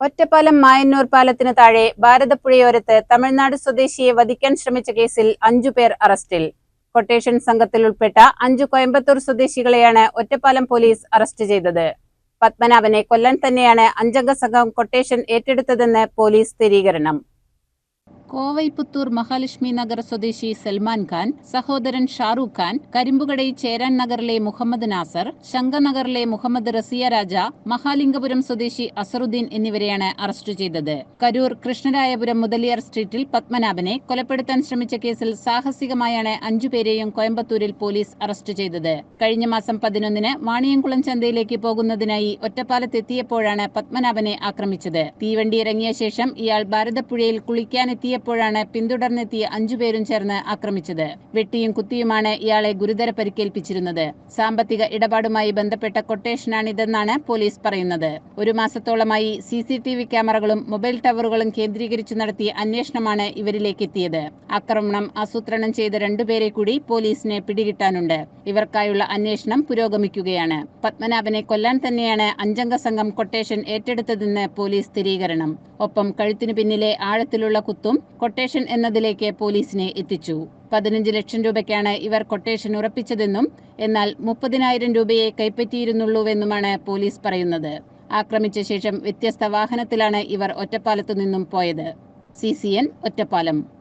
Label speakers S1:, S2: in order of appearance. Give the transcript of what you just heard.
S1: ഒറ്റപ്പാലം മായന്നൂർ പാലത്തിന് താഴെ ഭാരതപ്പുഴയോരത്ത് തമിഴ്നാട് സ്വദേശിയെ വധിക്കാൻ ശ്രമിച്ച കേസിൽ അഞ്ചു പേർ അറസ്റ്റിൽ. കൊട്ടേഷൻ സംഘത്തിൽ ഉൾപ്പെട്ട അഞ്ചു കോയമ്പത്തൂർ സ്വദേശികളെയാണ് ഒറ്റപ്പാലം പോലീസ് അറസ്റ്റ് ചെയ്തത്. പത്മനാഭനെ കൊല്ലാൻ തന്നെയാണ് അഞ്ചംഗ സംഘം കൊട്ടേഷൻ ഏറ്റെടുത്തതെന്ന് പോലീസ് സ്ഥിരീകരണം. കോവൈപുത്തൂർ മഹാലക്ഷ്മി നഗർ സ്വദേശി സൽമാൻ ഖാൻ സഹോദരൻ ഷാറൂഖ് ഖാൻ കരിമ്പുകടൈ ചേരാൻ നഗറിലെ മുഹമ്മദ് നാസർ ശങ്കനഗറിലെ മുഹമ്മദ് റസിയ രാജ മഹാലിംഗപുരം സ്വദേശി അസറുദ്ദീൻ എന്നിവരെയാണ് അറസ്റ്റ് ചെയ്തത്. കരൂർ കൃഷ്ണരായപുരം മുതലിയാർ സ്ട്രീറ്റിൽ പത്മനാഭനെ കൊലപ്പെടുത്താൻ ശ്രമിച്ച കേസിൽ സാഹസികമായാണ് അഞ്ചുപേരെയും കോയമ്പത്തൂരിൽ പോലീസ് അറസ്റ്റ് ചെയ്തത്. കഴിഞ്ഞ മാസം പതിനൊന്നിന് വാണിയംകുളം ചന്തയിലേക്ക് പോകുന്നതിനായി ഒറ്റപ്പാലത്തെത്തിയപ്പോഴാണ് പത്മനാഭനെ ആക്രമിച്ചത്. തീവണ്ടി ഇറങ്ങിയ ശേഷം ഇയാൾ ഭാരതപ്പുഴയിൽ കുളിക്കാനെത്തിയപ്പോഴാണ് പിന്തുടർന്നെത്തിയ അഞ്ചുപേരും ചേർന്ന് ആക്രമിച്ചത്. വെട്ടിയും കുത്തിയുമാണ് ഇയാളെ ഗുരുതര പരിക്കേൽപ്പിച്ചിരുന്നത്. സാമ്പത്തിക ഇടപാടുമായി ബന്ധപ്പെട്ട കൊട്ടേഷനാണിതെന്നാണ് പോലീസ് പറയുന്നത്. ഒരു മാസത്തോളമായി സി സി ടി വി ക്യാമറകളും മൊബൈൽ ടവറുകളും കേന്ദ്രീകരിച്ചു നടത്തിയ അന്വേഷണമാണ് ഇവരിലേക്ക് എത്തിയത് ആക്രമണം ആസൂത്രണം ചെയ്ത രണ്ടുപേരെ കൂടി പോലീസിനെ പിടികിട്ടാനുണ്ട്. ഇവർക്കായുള്ള അന്വേഷണം പുരോഗമിക്കുകയാണ്. പത്മനാഭനെ കൊല്ലാൻ തന്നെയാണ് അഞ്ചംഗ സംഘം കൊട്ടേഷൻ ഏറ്റെടുത്തതെന്ന് പോലീസ് സ്ഥിരീകരണം. ഒപ്പം കഴുത്തിനു പിന്നിലെ ആഴത്തിലുള്ള കുത്തും കൊട്ടേഷൻ എന്നതിലേക്ക് പോലീസിനെ എത്തിച്ചു. പതിനഞ്ച് ലക്ഷം രൂപയ്ക്കാണ് ഇവർ കൊട്ടേഷൻ ഉറപ്പിച്ചതെന്നും എന്നാൽ മുപ്പതിനായിരം രൂപയെ കൈപ്പറ്റിയിരുന്നുള്ളൂവെന്നുമാണ് പോലീസ് പറയുന്നത്. ആക്രമിച്ച ശേഷം വ്യത്യസ്ത വാഹനത്തിലാണ് ഇവർ ഒറ്റപ്പാലത്തു നിന്നും പോയത്. സി ഒറ്റപ്പാലം.